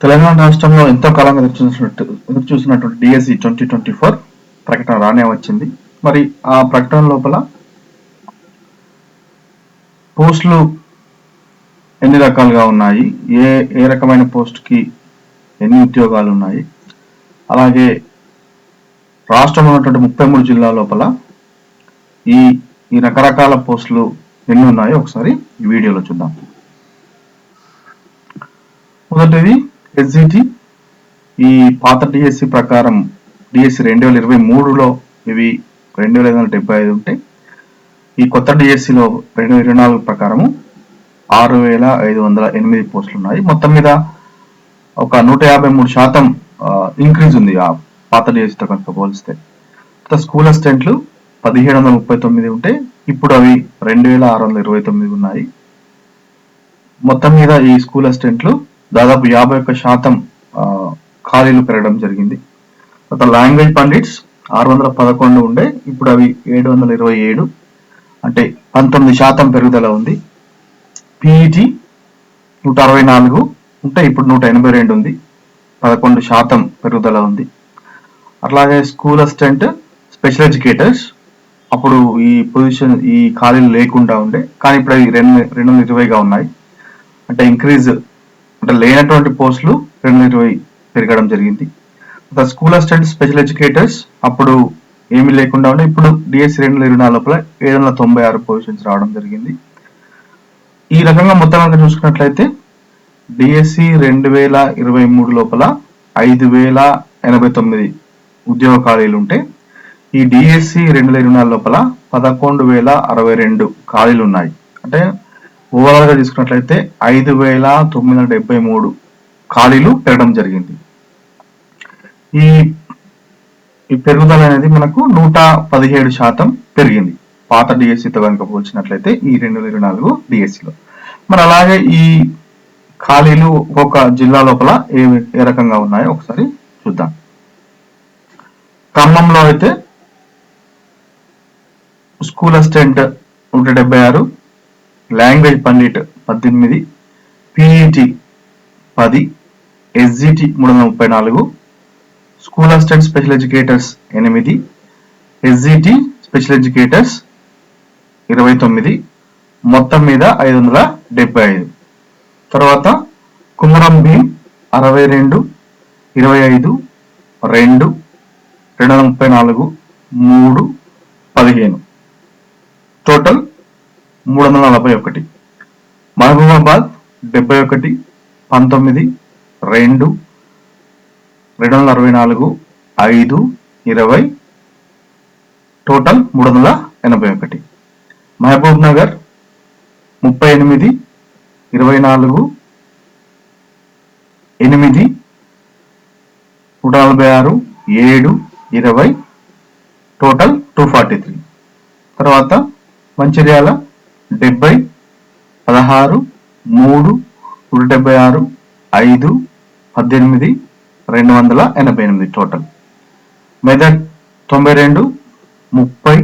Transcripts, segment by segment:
తెలంగాణ రాష్ట్రంలో ఎంతో కాలంగా ఎదురు చూసినట్టు ఎదురు చూసినటువంటి డిఎస్సి ట్వంటీ ట్వంటీ ఫోర్ ప్రకటన రానే వచ్చింది. మరి ఆ ప్రకటన లోపల పోస్టులు ఎన్ని రకాలుగా ఉన్నాయి? ఏ ఏ రకమైన పోస్ట్కి ఎన్ని ఉద్యోగాలు ఉన్నాయి? అలాగే రాష్ట్రంలో ఉన్నటువంటి ముప్పై మూడు జిల్లా లోపల ఈ ఈ రకరకాల పోస్టులు ఎన్ని ఉన్నాయో ఒకసారి ఈ వీడియోలో చూద్దాం. మొదటిది ఎస్జిటి ఈ పాత డిఎస్సి ప్రకారం డిఎస్సి రెండు వేల ఇరవై మూడులో ఇవి రెండు వేల ఐదు వందల డెబ్బై ఐదు ఉంటే ఈ కొత్త డిఎస్సిలో రెండు వేల ఇరవై నాలుగు ప్రకారము ఆరు వేల ఐదు వందల ఎనిమిది పోస్టులు ఉన్నాయి మొత్తం మీద ఒక నూట యాభై మూడు శాతం ఇంక్రీజ్ ఉంది ఆ పాత డిఎస్సితో కనుక పోలిస్తే. స్కూల్ అసిస్టెంట్లు పదిహేడు వందల ముప్పై తొమ్మిది ఉంటే ఇప్పుడు అవి రెండు వేల ఆరు వందల ఇరవై తొమ్మిది ఉన్నాయి. మొత్తం మీద ఈ స్కూల్ అసిస్టెంట్లు దాదాపు యాభై ఒక్క శాతం ఖాళీలు పెరగడం జరిగింది. ఒక లాంగ్వేజ్ పండిట్స్ ఆరు వందల పదకొండు ఉండే ఇప్పుడు అవి ఏడు వందల ఇరవై ఏడు అంటే పంతొమ్మిది శాతం పెరుగుదల ఉంది. పీఈటీ నూట అరవై నాలుగు ఉంటే ఇప్పుడు నూట ఎనభై రెండు ఉంది. పదకొండు శాతం పెరుగుదల ఉంది. అట్లాగే స్కూల్ అసిస్టెంట్ స్పెషల్ ఎడ్యుకేటర్స్ అప్పుడు ఈ పొజిషన్ ఈ ఖాళీలు లేకుండా ఉండే కానీ ఇప్పుడు అవి రెండు రెండు వందల ఇరవైగా ఉన్నాయి. అంటే ఇంక్రీజ్ అంటే లేనటువంటి పోస్టులు రెండు వందల ఇరవై పెరగడం జరిగింది. స్కూల్ అసిస్టెంట్ స్పెషల్ ఎడ్యుకేటర్స్ అప్పుడు ఏమీ లేకుండా ఉండే ఇప్పుడు డిఎస్సి రెండు వేల ఇరవై నాలుగు లోపల ఏడు వందల తొంభై ఆరు పొజిషన్స్ రావడం జరిగింది. ఈ రకంగా మొత్తం కనుక చూసుకున్నట్లయితే డిఎస్సి రెండు వేల ఇరవై మూడు లోపల ఐదు వేల ఎనభై తొమ్మిది ఉద్యోగ ఖాళీలు ఉంటే ఈ డిఎస్సి రెండు వేల ఇరవై నాలుగు లోపల పదకొండు వేల అరవై రెండు ఖాళీలు ఉన్నాయి. అంటే ఓవరాల్గా తీసుకున్నట్లయితే ఐదు వేల తొమ్మిది వందల డెబ్బై మూడు ఖాళీలు పెరగడం జరిగింది. ఈ ఈ పెరుగుదల అనేది మనకు నూట పదిహేడు శాతం పెరిగింది. పాత డిఎస్సితో కనుక పోల్చినట్లయితే ఈ రెండు వేల ఇరవై నాలుగు డిఎస్సిలో మరి అలాగే ఈ ఖాళీలు ఒక్కొక్క జిల్లా లోపల ఏ ఏ రకంగా ఉన్నాయో ఒకసారి చూద్దాం. ఖమ్మంలో అయితే స్కూల్ అసిస్టెంట్ నూట డెబ్బై ఆరు లాంగ్వేజ్ పండిట్ పద్దెనిమిది పిఈటి పది ఎస్జిటి మూడు వందల ముప్పై నాలుగు స్కూల్ అసిస్టెంట్ స్పెషల్ ఎడ్యుకేటర్స్ ఎనిమిది ఎస్జిటి స్పెషల్ ఎడ్యుకేటర్స్ ఇరవై తొమ్మిది మొత్తం మీద ఐదు వందల డెబ్బై ఐదు. తర్వాత కుమరం భీం అరవై రెండు ఇరవై ఐదు రెండు రెండు వందల ముప్పై నాలుగు మూడు పదిహేను. టోటల్ మూడు వందల నలభై ఒకటి. మహబూబాబాద్ డెబ్బై ఒకటి పంతొమ్మిది రెండు రెండు వందల అరవై నాలుగు ఐదు ఇరవై టోటల్ మూడు వందల ఎనభై ఒకటి. మహబూబ్ నగర్ ముప్పై ఎనిమిది ఇరవై నాలుగు ఎనిమిది నూట నలభై ఆరు ఏడు ఇరవై టోటల్ టూ ఫార్టీ త్రీ. తర్వాత మంచిర్యాల డెబ్బై పదహారు మూడు నూట డెబ్బై ఆరు ఐదు పద్దెనిమిది రెండు వందల ఎనభై ఎనిమిది టోటల్ మెదక్ తొంభై రెండు ముప్పై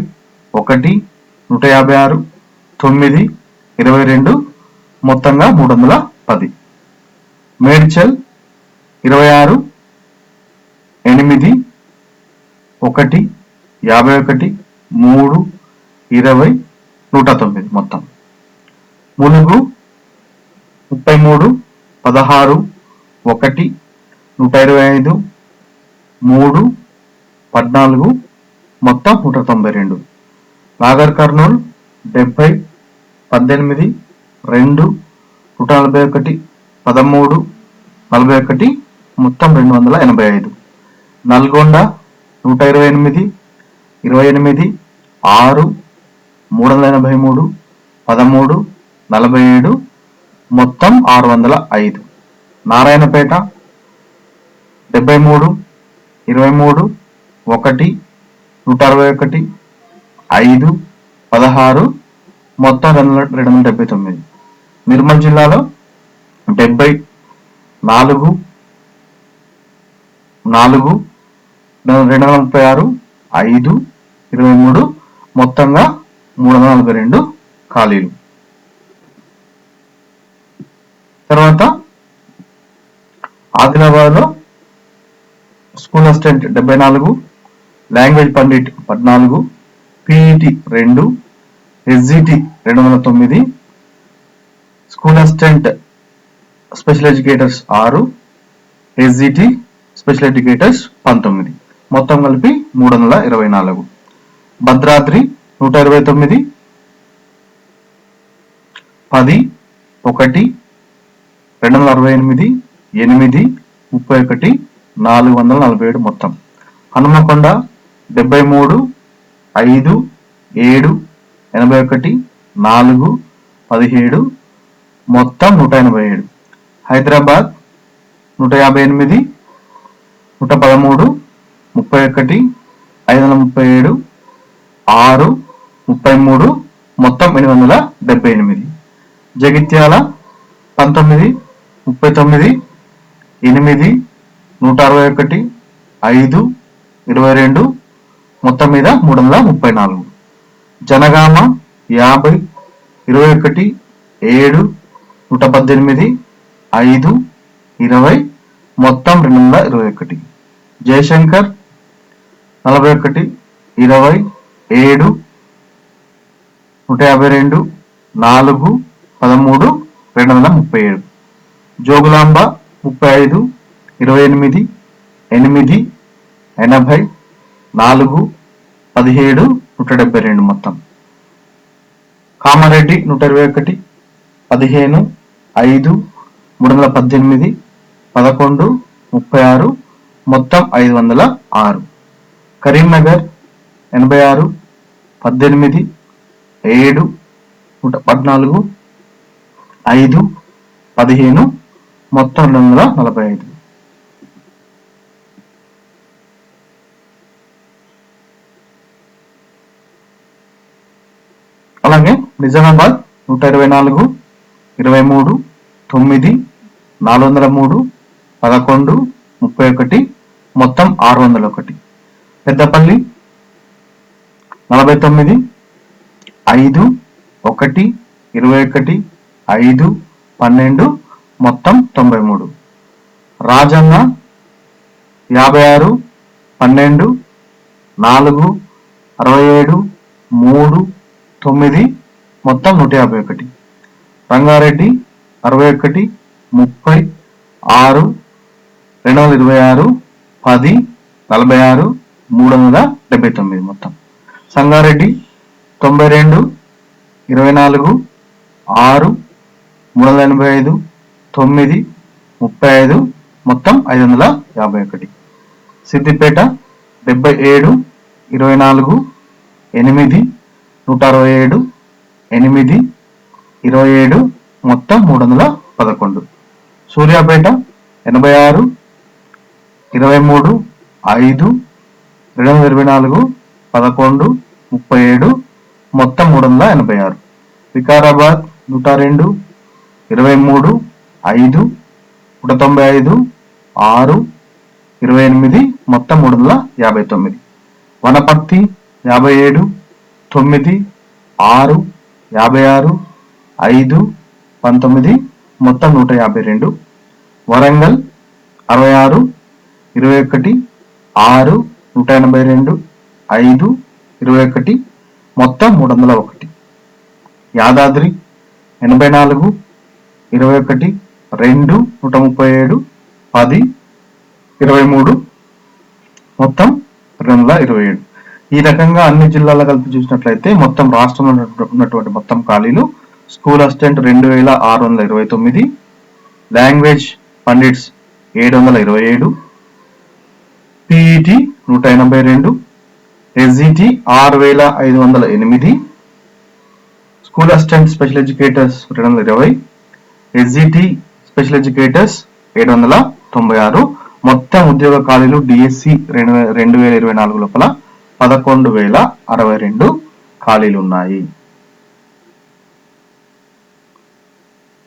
ఒకటి నూట యాభై ఆరు తొమ్మిది ఇరవై రెండు మొత్తంగా మూడు వందల పది. మేడ్చల్ ఇరవై ఆరు ఎనిమిది ఒకటి యాభై ఒకటి మూడు ఇరవై నూట తొమ్మిది మొత్తం. ములుగు ముప్పై మూడు పదహారు ఒకటి నూట ఇరవై ఐదు మూడు పద్నాలుగు మొత్తం నూట తొంభై రెండు. నాగర్ కర్నూల్ డెబ్బై పద్దెనిమిది రెండు నూట నలభై ఒకటి పదమూడు నలభై ఒకటి మొత్తం రెండు వందల ఎనభై ఐదు నల్గొండ నూట ఇరవై ఎనిమిది ఇరవై ఎనిమిది ఆరు మూడు వందల ఎనభై మూడు పదమూడు నలభై ఏడు మొత్తం ఆరు వందల ఐదు నారాయణపేట డెబ్బై మూడు ఇరవై మూడు ఒకటి నూట అరవై ఒకటి ఐదు పదహారు మొత్తం రెండు రెండు వందల డెబ్బై తొమ్మిది నిర్మల్ జిల్లాలో డెబ్బై నాలుగు నాలుగు రెండు వందల ముప్పై ఆరు ఐదు ఇరవై మూడు మొత్తంగా మూడు వందల నలభై రెండు ఖాళీలు. తర్వాత ఆదిలాబాద్లో స్కూల్ అసిస్టెంట్ డెబ్బై నాలుగు లాంగ్వేజ్ పండిట్ పద్నాలుగు పిఈటి రెండు ఎస్జిటి రెండు వందల తొమ్మిది స్కూల్ అసిస్టెంట్ స్పెషల్ ఎడ్యుకేటర్స్ ఆరు ఎస్జిటి స్పెషల్ ఎడ్యుకేటర్స్ పంతొమ్మిది. మొత్తం కలిపి మూడు వందల ఇరవై నాలుగు. భద్రాద్రి నూట ఇరవై తొమ్మిది పది ఒకటి రెండు వందల అరవై ఎనిమిది ఎనిమిది ముప్పై ఒకటి నాలుగు వందల నలభై ఏడు మొత్తం. హనుమకొండ డెబ్బై మూడు ఐదు ఏడు ఎనభై ఒకటి నాలుగు పదిహేడు మొత్తం నూట ఎనభై ఏడు. హైదరాబాద్ నూట యాభై ఎనిమిది నూట పదమూడు ముప్పై ఒకటి ఐదు వందల ముప్పై ఏడు ఆరు ముప్పై మూడు మొత్తం ఎనిమిది వందల డెబ్బై ఎనిమిది. జగిత్యాల పంతొమ్మిది ముప్పై తొమ్మిది ఎనిమిది నూట అరవై ఒకటి ఐదు ఇరవై రెండు మొత్తం మీద మూడు వందల ముప్పై నాలుగు. జనగామ యాభై ఇరవై ఒకటి ఏడు నూట పద్దెనిమిది ఐదు ఇరవై మొత్తం రెండు వందల ఇరవై ఒకటి. జయశంకర్ నలభై ఒకటి ఇరవై ఏడు నూట యాభై రెండు నాలుగు పదమూడు రెండు వందల ముప్పై ఏడు. జోగులాంబ ముప్పై ఐదు ఇరవై ఎనిమిది ఎనిమిది ఎనభై నాలుగు పదిహేడు నూట డెబ్బై రెండు మొత్తం. కామారెడ్డి నూట ఇరవై ఒకటి పదిహేను ఐదు మూడు వందల పద్దెనిమిది పదకొండు ముప్పై ఆరు మొత్తం ఐదు వందల ఆరు. కరీంనగర్ ఎనభై ఆరు పద్దెనిమిది ఏడు నూట పద్నాలుగు ఐదు పదిహేను మొత్తం రెండు వందల నలభై ఐదు. అలాగే నిజామాబాద్ నూట ఇరవై నాలుగు ఇరవై మూడు తొమ్మిది నాలుగు వందల మూడు పదకొండు ముప్పై ఒకటి మొత్తం ఆరు వందల ఒకటి. పెద్దపల్లి నలభై తొమ్మిది ఐదు ఒకటి ఇరవై ఒకటి ఐదు పన్నెండు మొత్తం తొంభై మూడు. రాజన్న యాభై ఆరు పన్నెండు నాలుగు అరవై ఏడు మూడు తొమ్మిది మొత్తం నూట యాభై ఒకటి. రంగారెడ్డి అరవై ఒకటి ముప్పై ఆరు రెండు వందల ఇరవై ఆరు పది నలభై ఆరు మూడు వందల డెబ్బై తొమ్మిది మొత్తం. సంగారెడ్డి తొంభై రెండు ఇరవై నాలుగు ఆరు మూడు వందల ఎనభై ఐదు తొమ్మిది ముప్పై ఐదు మొత్తం ఐదు వందల యాభై ఒకటి. సిద్దిపేట డెబ్బై ఏడు ఇరవై నాలుగు ఎనిమిది నూట అరవై ఏడు ఎనిమిది ఇరవై ఏడు మొత్తం మూడు వందల పదకొండు. సూర్యాపేట ఎనభై ఆరు ఇరవై మూడు ఐదు రెండు వందల ఇరవై నాలుగు పదకొండు ముప్పై ఏడు మొత్తం మూడు వందల ఎనభై ఆరు వికారాబాద్ నూట రెండు ఇరవై మూడు ఐదు నూట తొంభై ఐదు ఆరు ఇరవై ఎనిమిది మొత్తం మూడు వందల యాభై తొమ్మిది వనపర్తి యాభై ఏడు తొమ్మిది ఆరు యాభై ఆరు ఐదు పంతొమ్మిది మొత్తం నూట యాభై రెండు వరంగల్ అరవై ఆరు ఇరవై ఒకటి ఆరు నూట ఎనభై రెండు ఐదు ఇరవై ఒకటి మొత్తం మూడు వందల ఒకటి యాదాద్రి ఎనభై నాలుగు ఇరవై ఒకటి రెండు నూట ముప్పై ఏడు పది ఇరవై మూడు మొత్తం రెండు వందల ఇరవై ఏడు ఈ రకంగా అన్ని జిల్లాల కలిపి చూసినట్లయితే మొత్తం రాష్ట్రంలో ఉన్నటువంటి మొత్తం ఖాళీలు స్కూల్ అసిస్టెంట్ రెండు వేల ఆరు వందల ఇరవై తొమ్మిది లాంగ్వేజ్ పండిట్స్ ఏడు వందల ఇరవై ఏడు పీఈటీ నూట ఎనభై రెండు ఎస్జిటి ఆరు వేల ఐదు వందల ఎనిమిది స్కూల్ అసిస్టెంట్ స్పెషల్ ఎడ్యుకేటర్స్ రెండు వందల ఇరవై ఎస్జిటి స్పెషల్ ఎడ్యుకేటర్స్ ఏడు వందల తొంభై ఆరు మొత్తం ఉద్యోగ ఖాళీలు డిఎస్సి రెండు రెండు వేల ఇరవై నాలుగు లోపల పదకొండు వేల అరవై రెండు ఖాళీలు ఉన్నాయి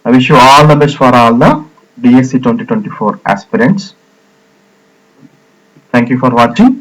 I wish you all the best for all the DSC 2024 aspirants. Thank you for watching.